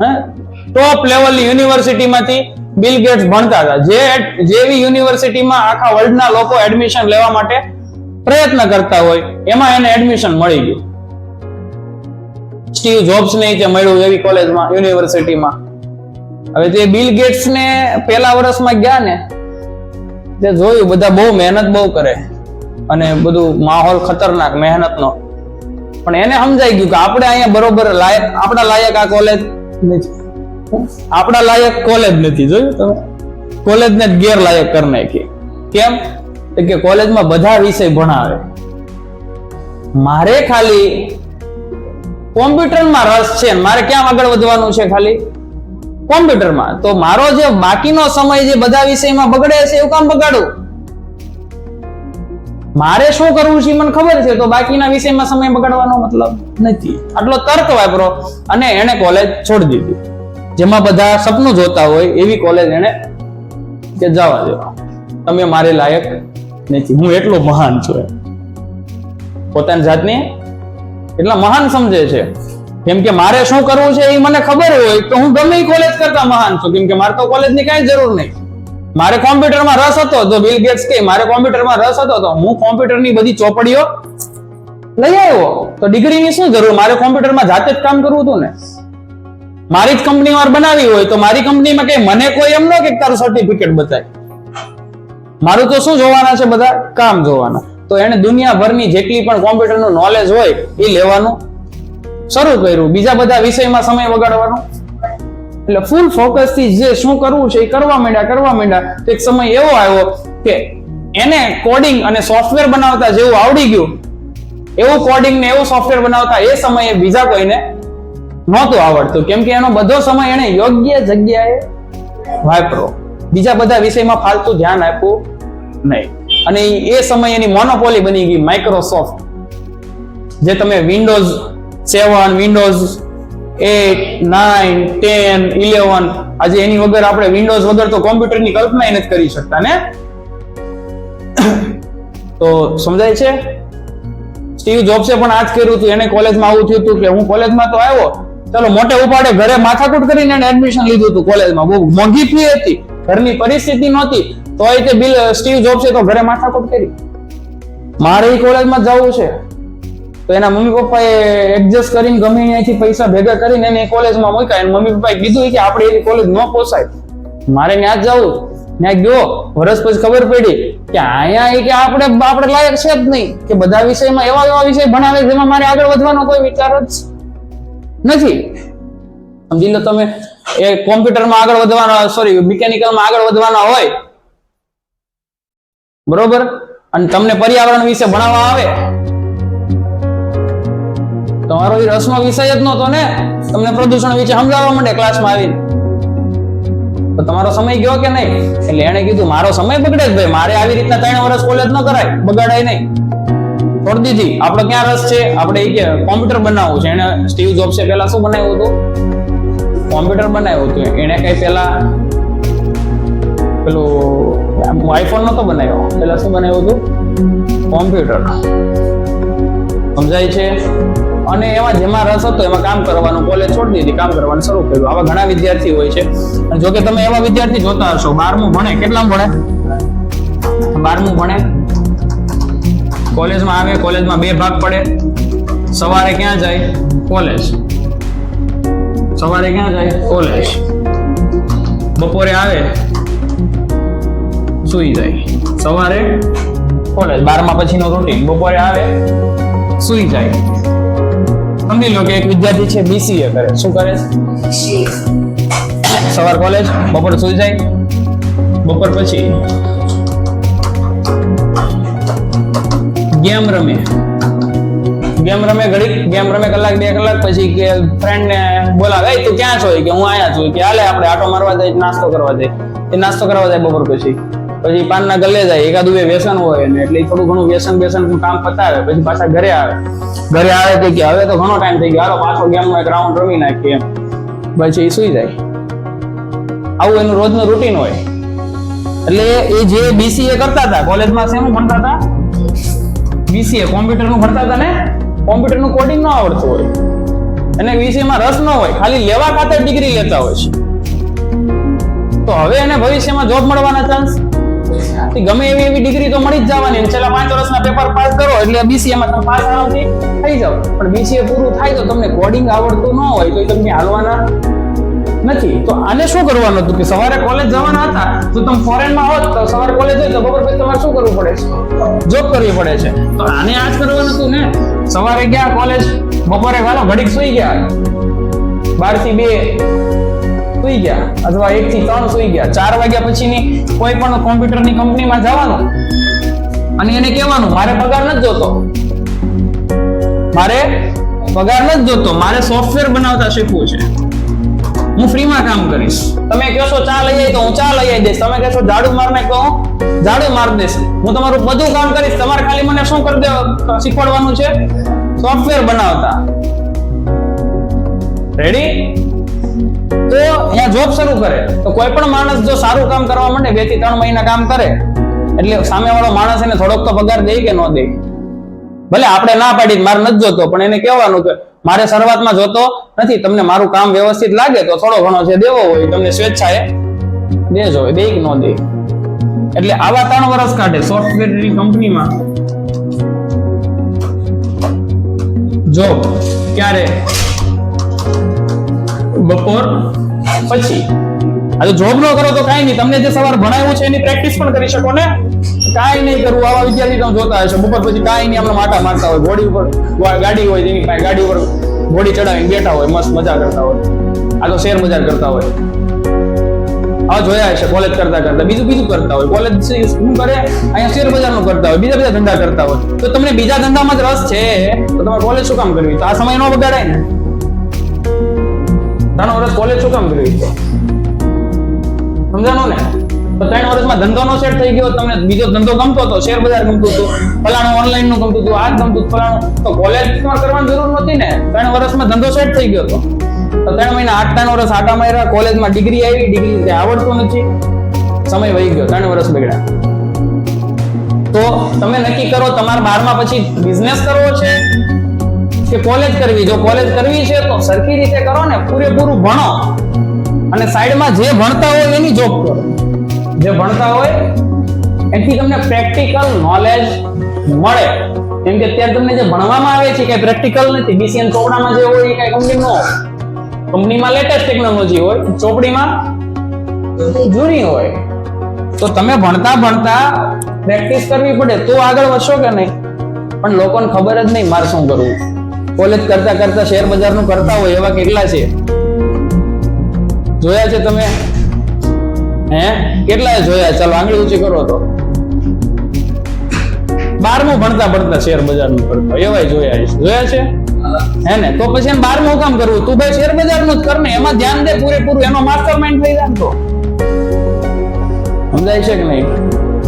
હે? ટોપ લેવલની યુનિવર્સિટીમાંથી bill gates ભણતા હતા. જે જેવી યુનિવર્સિટીમાં આખા વર્લ્ડના લોકો એડમિશન લેવા માટે પ્રયત્ન કરતા હોય, એમાં એને એડમિશન મળી ગયું. સ્ટીવ જોબ્સ ને તે મળ્યું એવી કોલેજમાં યુનિવર્સિટીમાં હવે તે બિલ ગેટ્સ ને પહેલા વર્ષમાં ગયા ને, તે જોયું બધા બહુ મહેનત બહુ કરે. અને બધું માહોલ ખતરનાક મહેનતનો. પણ એને સમજાઈ ગયું કે આપણે અહીંયા બરોબર લાયક, આપણા લાયક આ કોલેજ આપણા લાયક કોલેજ નથી, જોયું તમે? કોલેજને જ ગેરલાયક કરી નાખી. કેમ? કે કોલેજમાં બધા વિષય ભણાવે. મારે ખાલી કોમ્પ્યુટરમાં રસ છે મારે ક્યાં આગળ વધવાનું છે ખાલી? કોમ્પ્યુટરમાં તો મારો જે બાકીનો સમય જે બધા વિષયમાં બગડે છે, એવું કામ બગાડું? મારે શું કરવું છે મને ખબર છે, તો બાકીના વિષયમાં સમય બગાડવાનો મતલબ? નથી. આટલો તર્ક વાપરો અને એને કોલેજ છોડી દીધી. જેમાં બધા સપનું જોતા હોય એવી કોલેજ એને કે જવા દેવા. તમે મારે લાયક નથી. હું એટલો મહાન છું એમ. પોતાની જાતને એટલા મહાન સમજે છે. કેમ કે મારે શું કરવું છે એ મને ખબર હોય તો હું ગમે કોલેજ કરતા મહાન છું. કેમ કે મારે તો કોલેજની કાંઈ જરૂર નહીં. મારે કોમ્પ્યુટરમાં રસ હતો. તો બિલ ગેટ્સ કે મારે કોમ્પ્યુટરમાં રસ હતો તો હું કોમ્પ્યુટરની બધી ચોપડીઓ લઈ આવ્યો. તો ડિગ્રીની શું જરૂર? મારે કોમ્પ્યુટરમાં જાતે જ કામ કરવું હતું ને. મારી જ કંપની વાર બનાવી હોય તો મારી કંપનીમાં કઈ મને કોઈ એમ ન કે તારું સર્ટિફિકેટ બતાય. મારું તો શું જોવાના છે બધા? કામ જોવાના. તો એને દુનિયાભરની જેટલી પણ કોમ્પ્યુટરનું નોલેજ હોય, એ લેવાનું શરૂ કર્યું. બીજા બધા વિષયમાં સમય વગાડવાનો. એટલે ફૂલ ફોકસથી જે શું કરવું છે એ કરવા માંડ્યા કરવા માંડ્યા. એક સમય એવો આવ્યો કે એને કોડિંગ અને સોફ્ટવેર બનાવતા જેવું આવડી ગયું. એવું કોડિંગ ને એવું સોફ્ટવેર બનાવતા એ સમયે બીજા કોઈને નહોતું આવડતું. કેમ કે એનો બધો સમય એને યોગ્ય જગ્યાએ વાપરો. બીજા બધા વિષયમાં ફાલતુ ધ્યાન આપ્યું નહીં. અને એ સમય એની મોનોપોલી બની ગઈ માઇક્રોસોફ્ટ જે તમે Windows seven Windows eight nine ten eleven આજે એની વગર આપણે વિન્ડોઝ વગર તો કોમ્પ્યુટરની કલ્પના નથી કરી શકતા, ને? તો સમજાય છે? સ્ટીવ જોબ્સે પણ આ જ કર્યું હતું એને કોલેજમાં આવું થયું હતું કે હું કોલેજમાં તો આવ્યો. ચલો, મોટે ઉપાડે ઘરે માથાકૂટ કરીને એને એડમિશન લીધું હતું કોલેજમાં બહુ મોંઘી ફી હતી, ઘરની પરિસ્થિતિ નહોતી, તોય તે બિલ સ્ટીવ જોબ્સે તો ઘરે માથાકૂટ કરી. મારે એ કોલેજમાં જવું છે. તો એના મમ્મી પપ્પાએ એડજસ્ટ કરીને ગમે અહીંયાથી પૈસા ભેગા કરીને એને કોલેજમાં મૂક્યા. એને મમ્મી પપ્પાએ કીધું કે આપણે એની કોલેજ ન પોસાય. મારે ત્યાં જ જવું. ત્યાં ગયો. વર્ષ પછી ખબર પડી કે અહીંયા એ કે આપણે આપણે લાયક છે જ નહીં. કે બધા વિષયમાં એવા એવા વિષય ભણાવે જેમાં મારે આગળ વધવાનો કોઈ વિચાર જ નથી. સમજી લો તમે, એ કોમ્પ્યુટરમાં આગળ વધવાનો સોરી મિકેનિકલમાં આગળ વધવાના હોય. બરોબર? અને તમને પર્યાવરણ વિશે ભણાવવા આવે. તમારો એ રસનો વિષય જ નહોતો ને. તમને પ્રદૂષણ વિશે સમજાવવા માંડે ક્લાસમાં આવીને. તો તમારો સમય ગયો કે નહીં? એટલે એણે કીધું, મારો સમય બગડે જ ભાઈ. મારે આવી રીતના ત્રણ વર્ષ કોલેજ ન કરાય. બગાડાય નહીં. છોડી દીધી. આપણે ક્યાં રસ છે? આપણે એ કે કોમ્પ્યુટર બનાવવું છે. એને સ્ટીવ જોબ્સે પહેલા શું બનાવ્યું હતું? કોમ્પ્યુટર બનાવ્યું હતું. એને કઈ પહેલા પેલું આઈફોન નતો બનાવ્યો. પહેલા શું બનાવ્યું હતું? કોમ્પ્યુટર સમજાય છે? અને એમાં જેમાં રસ હતો, એમાં કામ કરવાનું કોલેજ છોડી દીધી કામ કરવાનું શરૂ કર્યું. આવા ઘણા વિદ્યાર્થી હોય છે. અને જોકે તમે એવા વિદ્યાર્થી જોતા હશો. બારમું ભણે. કેટલામ ભણે? બારમું ભણે. કોલેજમાં આવે કોલેજમાં બે ભાગ પડે. સવારે ક્યાં જાય? કોલેજ સવારે ક્યાં જાય? કોલેજ બપોરે આવે, સુઈ જાય. સવારે કોલેજ બારમા પછીનો રૂટીન બપોરે આવે, સુઈ જાય. સમજી લો કે એક વિદ્યાર્થી છે બીસીએ કરે. શું કરે? સવાર કોલેજ બપોર સુઈ જાય? બપોર પછી ગેમ રમે. ગેમ રમે ઘડી ગેમ રમે કલાક બે કલાક પછી કે ફ્રેન્ડ ને બોલાવે "એય, તું ક્યાં છો? કે હું આયા છું. કે હાલે આપણે આટો મારવા જાય નાસ્તો કરવા જાય એ નાસ્તો કરવા જાય બપોર પછી. પછી પાનના ગલે જાય, એકાદું બે વ્યસન હોય ને એટલે થોડું ઘણું વ્યસન વ્યસનનું કામ પતાવે, પછી પાછા ઘરે આવે. ઘરે આવે તો કે હવે તો ઘણો ટાઈમ થઈ ગયો, હાલો પાછો ગેમ નો રમી નાખીએ એમ. પછી સુઈ જાય. આવું એનું રોજનું રૂટીન હોય. એટલે એ જે બીસીએ કરતા હતા કોલેજમાં શેનું ભણતા હતા? બીસીએ કોમ્પ્યુટરનું ભણતા હતા ને? કોમ્પ્યુટરનું કોડિંગ ન આવડતું હોય. અને વિષયમાં રસ ન હોય, ખાલી લેવા ખાતર ડિગ્રી લેતા હોય છે. તો હવે એને ભવિષ્યમાં જોબ મળવાના ચાન્સ ગમે એવી એવી ડિગ્રી તો મળી જ જવાની છેલ્લા પાંચ વર્ષના પેપર પાસ કરો, એટલે બીસીએ માં તમે પાસ આરામથી થઈ જાવ પણ બીસીએ પૂરું થાય તો તમને કોડિંગ આવડતું ન હોય, તો તમને હાલવાના નથી. તો આને શું કરવાનું હતું કે સવારે કોલેજ જવાના હતા? તો તમે ફોરેનમાં હોત તો સવારે કોલેજ હોય તો બપોર પછી તમારે શું કરવું પડે છે? જોબ કરવી પડે છે. તો આને આ જ કરવાનું હતું ને? સવારે ગયા કોલેજ બપોરે વાલો ઘડીક સુઈ ગયા. બારથી બે સુઈ ગયા અથવા એક થી ત્રણ સુઈ ગયા. ચાર વાગ્યા પછીની કોઈ પણ કોમ્પ્યુટરની કંપનીમાં જવાનું અને એને કહેવાનું, મારે પગાર નથી જોતો. મારે પગાર નથી જોતો, મારે સોફ્ટવેર બનાવતા શીખવું છે. હું ફ્રીમાં કામ કરીશ. તમે કહેશો ચા લઈ આવી તો હું ચા લઈ આવી દઈશ. તમે કહેશો ઝાડુ મારને કહો, ઝાડુ માર દઈશ. હું તમારું બધું કામ કરીશ, તમારે ખાલી મને શું કરી દે, શીખવાડવાનું છે? સોફ્ટવેર બનાવતા. રેડી તો અહીંયા જોબ શરૂ કરે. તો કોઈ પણ માણસ જો સારું કામ કરવા માંડે, બેથી ત્રણ મહિના કામ કરે, એટલે સામેવાળો માણસ એને થોડોક તો પગાર દે કે ન દે. ભલે આપણે ના પાડી મારે નથી જોતો, પણ એને કહેવાનું કે મારે શરૂઆતમાં જોતો નથી, તમને મારું કામ વ્યવસ્થિત લાગે તો થોડો ઘણો જે દેવો હોય તમને સ્વેચ્છાએ દેજો દે કે ન દે. એટલે આવા ત્રણ વર્ષ કાઢે સોફ્ટવેરની કંપનીમાં. જોબ ક્યારે બપોર પછી. આ જો જોબ ન કરો તો કાઈ નહીં. તમને જે સવાર ભણાવ્યું છે એની પ્રેક્ટિસ પણ કરી શકો ને? કાઈ નહીં કરવું આવા વિદ્યાર્થી તમે જોતા હશો. બપોર પછી કાઈ નહીં. આપણે માટા મારતા હોય. ઘોડી ઉપર ગાડી હોય જેની પાસે ગાડી ઉપર ઘોડી ચડાવીને બેઠા હોય. મસ્ત મજા કરતા હોય. આ તો શેર મજા કરતા હોય. આ જોયા હશે કોલેજ કરતા કરતા. બીજું બીજું કરતા હોય. કોલેજ શું કરે, અહીંયા શેર બજારનું કરતા હોય. બીજા બીજા ધંધા કરતા હોય. તો તમને બીજા ધંધામાં જ રસ છે? તો તમારે કોલેજ શું કામ કરવી? તો આ સમય ન બગાડાય ને. ત્રણ વર્ષ કોલેજ શું કામ કર્યું? સમજાણું ને? તો ત્રણ વર્ષમાં ધંધો નો સેટ થઈ ગયો, તમને બીજો ધંધો ગમતો હતો શેર બજાર ગમતું હતું, ફલાણું ઓનલાઈનનું ગમતું હતું, આ ગમતું ફલાણું. તો કોલેજ કરવાની જરૂર નહોતી ને, ત્રણ વર્ષમાં ધંધો સેટ થઈ ગયો હતો તો ત્રણ મહિના આઠ ત્રણ વર્ષ આટા માર્યા કોલેજમાં ડિગ્રી આવી ડિગ્રી આવડતું નથી. સમય વહી ગયો, ત્રણ વર્ષ બગડ્યા તો તમે નક્કી કરો, તમારે બારમા પછી બિઝનેસ કરવો છે? કે કોલેજ કરવી? જો કોલેજ કરવી છે, તો સરખી રીતે કરો ને પૂરેપૂરું ભણો. અને સાઈડમાં જે ભણતા હોય એની જોબ કરો. જે ભણતા હોય, એથી તમને પ્રેક્ટિકલ નોલેજ મળે. કેમ કે અત્યારે તમને જે ભણવામાં આવે છે કે પ્રેક્ટિકલ નથી. બીસીએન ચોપડામાં જે હોય, એ કઈ કંપની નો કંપનીમાં લેટેસ્ટ ટેકનોલોજી હોય, ચોપડીમાં જૂની હોય. તો તમે ભણતા ભણતા પ્રેક્ટિસ કરવી પડે. તો આગળ વધશો કે નહીં? પણ લોકોને ખબર જ નહીં મારે શું કરવું કોલેજ કરતા કરતા શેર બજારનું કરતા હોય એવા કેટલા છે? જોયા છે તમે? હે? કેટલા જોયા? ચાલો આંગળી ઊંચી કરો તો. બારમું ભણતા ભણતા શેર બજારનું કરતા એવા જોયા છે. જોયા છે? હે ને? તો પછી એમ બારમું કામ કરવું? તું ભાઈ શેર બજારનું જ કર ને, એમાં ધ્યાન દે પૂરેપૂરું, એનો માસ્ટર માઇન્ડ થઈ જાય તો. સમજાય છે કે નહીં?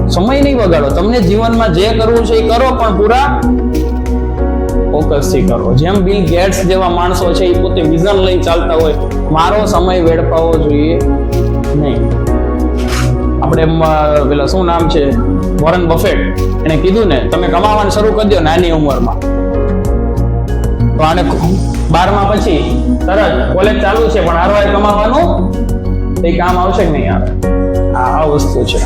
સમય નહીં બગાડો. તમને જીવનમાં જે કરવું છે એ કરો, પણ પૂરા ફોકસથી કરો. જેમ બિલ ગેટ્સ જેવા માણસો છે, એ પોતે વિઝન લઈને ચાલતા હોય, મારો સમય વેડફાવો જોઈએ નહીં. આપણે પેલા શું નામ છે? વોરન બફેટ એને કીધું ને, તમે કમાવાનું શરૂ કરી દો નાની ઉંમરમાં. તો આને બારમા પછી તરત કોલેજ ચાલુ છે, પણ હારવાર કમાવાનું એ કામ આવશે કે નહીં આવે આ વસ્તુ છે.